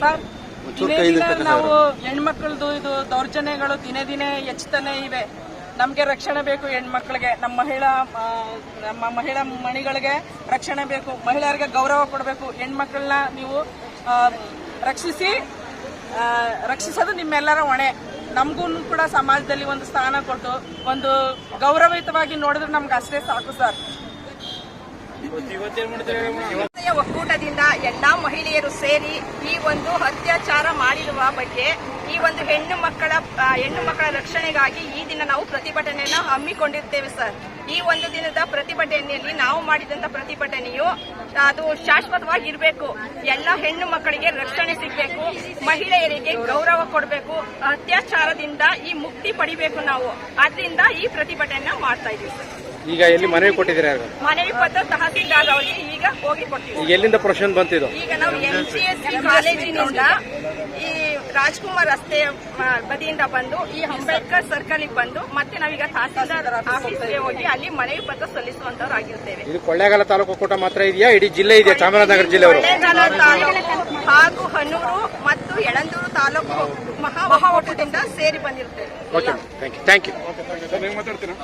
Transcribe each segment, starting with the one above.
ದಿನ ನಾವು ಹೆಣ್ಮಕ್ಳದು ಇದು ದೌರ್ಜನ್ಯಗಳು ದಿನೇ ದಿನೇ ಹೆಚ್ಚುತ್ತಾನೆ ಇವೆ. ನಮಗೆ ರಕ್ಷಣೆ ಬೇಕು ಹೆಣ್ಮಕ್ಳಿಗೆ. ನಮ್ಮ ಮಹಿಳಾ ನಮ್ಮ ಮಹಿಳಾ ಮಣಿಗಳಿಗೆ ರಕ್ಷಣೆ ಬೇಕು. ಮಹಿಳೆಯರಿಗೆ ಗೌರವ ಕೊಡಬೇಕು. ಹೆಣ್ಮಕ್ಳನ್ನ ನೀವು ರಕ್ಷಿಸಿ ರಕ್ಷಿಸೋದು ನಿಮ್ಮೆಲ್ಲರ ಹೊಣೆ. ನಮಗೂ ಕೂಡ ಸಮಾಜದಲ್ಲಿ ಒಂದು ಸ್ಥಾನ ಕೊಟ್ಟು ಒಂದು ಗೌರವಯುತವಾಗಿ ನೋಡಿದ್ರೆ ನಮ್ಗೆ ಅಷ್ಟೇ ಸಾಕು ಸರ್. ಒಕ್ಕೂಟದಿಂದ ಎಲ್ಲಾ ಮಹಿಳೆಯರು ಸೇರಿ ಈ ಒಂದು ಅತ್ಯಾಚಾರ ಮಾಡಿರುವ ಬಗ್ಗೆ ಈ ಒಂದು ಹೆಣ್ಣು ಮಕ್ಕಳ ಹೆಣ್ಣು ಮಕ್ಕಳ ರಕ್ಷಣೆಗಾಗಿ ಈ ದಿನ ನಾವು ಪ್ರತಿಭಟನೆಯನ್ನ ಹಮ್ಮಿಕೊಂಡಿರ್ತೇವೆ ಸರ್. ಈ ಒಂದು ದಿನದ ಪ್ರತಿಭಟನೆಯಲ್ಲಿ ನಾವು ಮಾಡಿದಂತ ಪ್ರತಿಭಟನೆಯು, ಅದು ಶಾಶ್ವತವಾಗಿರ್ಬೇಕು. ಎಲ್ಲ ಹೆಣ್ಣು ಮಕ್ಕಳಿಗೆ ರಕ್ಷಣೆ ಸಿಗಬೇಕು, ಮಹಿಳೆಯರಿಗೆ ಗೌರವ ಕೊಡಬೇಕು, ಅತ್ಯಾಚಾರದಿಂದ ಈ ಮುಕ್ತಿ ಪಡಿಬೇಕು ನಾವು. ಅದರಿಂದ ಈ ಪ್ರತಿಭಟನೆ ಮಾಡ್ತಾ ಇದ್ದೀವಿ ಸರ್. ಈಗ ಎಲ್ಲಿ ಮನವಿ ಕೊಟ್ಟಿದ್ದೀರಾ ಯಾರು? ಮನವಿ ಪತ್ರ ತಹಸೀಲ್ದಾರ್ ಅವರಿಗೆ ಈಗ ಹೋಗಿ ಕೊಡ್ತೀವಿ ಈಗ ಎಲ್ಲಿಂದ ಪ್ರೊಶನ್ ಬಂತಿದ್ದು ಈಗ ನಾವು ಎಂ ಸಿ ಎಸ್ ಸಿ ಕಾಲೇಜಿನಿಂದ ರಾಜ್ಕುಮಾರ್ ರಸ್ತೆ ಆ, ಬದಿಯಿಂದ ಬಂದು ಈ ಅಂಬೇಡ್ಕರ್ ಸರ್ಕಲ್ ಬಂದು ಮತ್ತೆ ನಾವೀಗ ತಹಸೀಲ್ದಾರ್ ಆಫೀಸ್ಗೆ ಹೋಗಿ ಅಲ್ಲಿ ಮನವಿ ಪತ್ರ ಸಲ್ಲಿಸುವಂತವರಾಗಿರ್ತೇವೆ ಇದು ಕೊಳ್ಳೇಗಾಲ ತಾಲೂಕು ಕೂಟ ಮಾತ್ರ ಇದೆಯಾ? ಇಡೀ ಜಿಲ್ಲೆ ಇದೆಯಾ? ಚಾಮರಾಜನಗರ ಜಿಲ್ಲೆ ಕೊಳ್ಳೇಗಾಲ ತಾಲೂಕು ಹಾಗೂ ಹನೂರು ಮತ್ತು ಯಳಂದೂರು ತಾಲೂಕು ಮಹಾ ಸೇರಿ ಬಂದಿರುತ್ತೇವೆ. Okay thank you thank you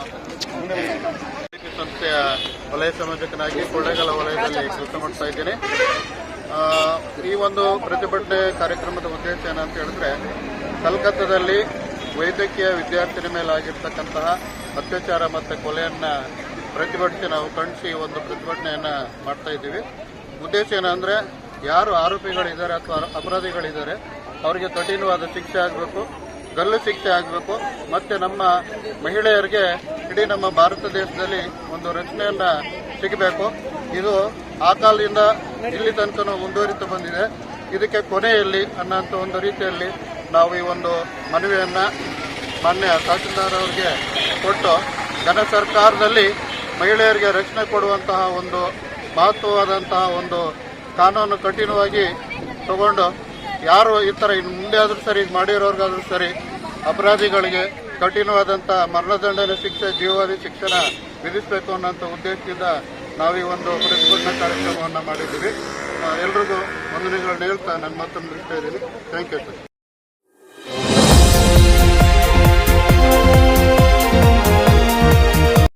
ಸಂಸ್ಥೆಯ ವಲಯ ಸಂಯೋಜಕನಾಗಿ ಕೊಳ್ಳೇಗಾಲ ವಲಯದಲ್ಲಿ ಕೆಲಸ ಮಾಡ್ತಾ ಇದ್ದೇನೆ. ಈ ಒಂದು ಪ್ರತಿಭಟನೆ ಕಾರ್ಯಕ್ರಮದ ಉದ್ದೇಶ ಏನಂತ ಹೇಳಿದ್ರೆ, ಕಲ್ಕತ್ತಾದಲ್ಲಿ ವೈದ್ಯಕೀಯ ವಿದ್ಯಾರ್ಥಿನಿ ಮೇಲೆ ಆಗಿರ್ತಕ್ಕಂತಹ ಅತ್ಯಾಚಾರ ಮತ್ತು ಕೊಲೆಯನ್ನ ಪ್ರತಿಭಟಿಸಿ ನಾವು ಖಂಡಿಸಿ ಒಂದು ಪ್ರತಿಭಟನೆಯನ್ನ ಮಾಡ್ತಾ ಇದ್ದೀವಿ. ಉದ್ದೇಶ ಏನಂದ್ರೆ ಯಾರು ಆರೋಪಿಗಳಿದ್ದಾರೆ ಅಥವಾ ಅಪರಾಧಿಗಳಿದ್ದಾರೆ, ಅವರಿಗೆ ಕಠಿಣವಾದ ಶಿಕ್ಷೆ ಆಗಬೇಕು, ಗಲ್ಲು ಶಿಕ್ಷೆ ಆಗಬೇಕು, ಮತ್ತೆ ನಮ್ಮ ಮಹಿಳೆಯರಿಗೆ ಇಡೀ ನಮ್ಮ ಭಾರತ ದೇಶದಲ್ಲಿ ಒಂದು ರಕ್ಷಣೆಯನ್ನ ಸಿಗಬೇಕು. ಇದು ಆ ಕಾಲದಿಂದ ಇಲ್ಲಿ ತನಕ ಮುಂದುವರಿತಾ ಬಂದಿದೆ. ಇದಕ್ಕೆ ಕೊನೆಯಲ್ಲಿ ಅನ್ನೋಂಥ ಒಂದು ರೀತಿಯಲ್ಲಿ ನಾವು ಈ ಒಂದು ಮನವಿಯನ್ನ ಮಾನ್ಯ ತಹಸೀಲ್ದಾರ್ ಅವರಿಗೆ ಕೊಟ್ಟು ಜನ ಸರ್ಕಾರದಲ್ಲಿ ಮಹಿಳೆಯರಿಗೆ ರಕ್ಷಣೆ ಕೊಡುವಂತಹ ಒಂದು ಮಹತ್ವವಾದಂತಹ ಒಂದು ಕಾನೂನು ಕಠಿಣವಾಗಿ ತಗೊಂಡು, ಯಾರು ಈ ಥರ ಇನ್ನು ಮುಂದೆ ಆದರೂ ಸರಿ ಮಾಡಿರೋರ್ಗಾದ್ರೂ ಸರಿ ಅಪರಾಧಿಗಳಿಗೆ ಕಠಿಣವಾದಂಥ ಮರಣದಂಡನೆ ಶಿಕ್ಷೆ, ಜೀವಾವಧಿ ಶಿಕ್ಷಣ ವಿಧಿಸಬೇಕು ಅನ್ನೋಂಥ ಉದ್ದೇಶದಿಂದ ನಾವು ಒಂದು ಪ್ರತಿಭಟನಾ ಕಾರ್ಯಕ್ರಮವನ್ನು ಮಾಡಿದ್ದೀವಿ. ಎಲ್ರಿಗೂ ವಂದನೆಗಳನ್ನ ಹೇಳ್ತಾ ನನ್ನ ಮಾತನ್ನು ಇಡ್ತಾ ಇದ್ದೀನಿ. Thank you sir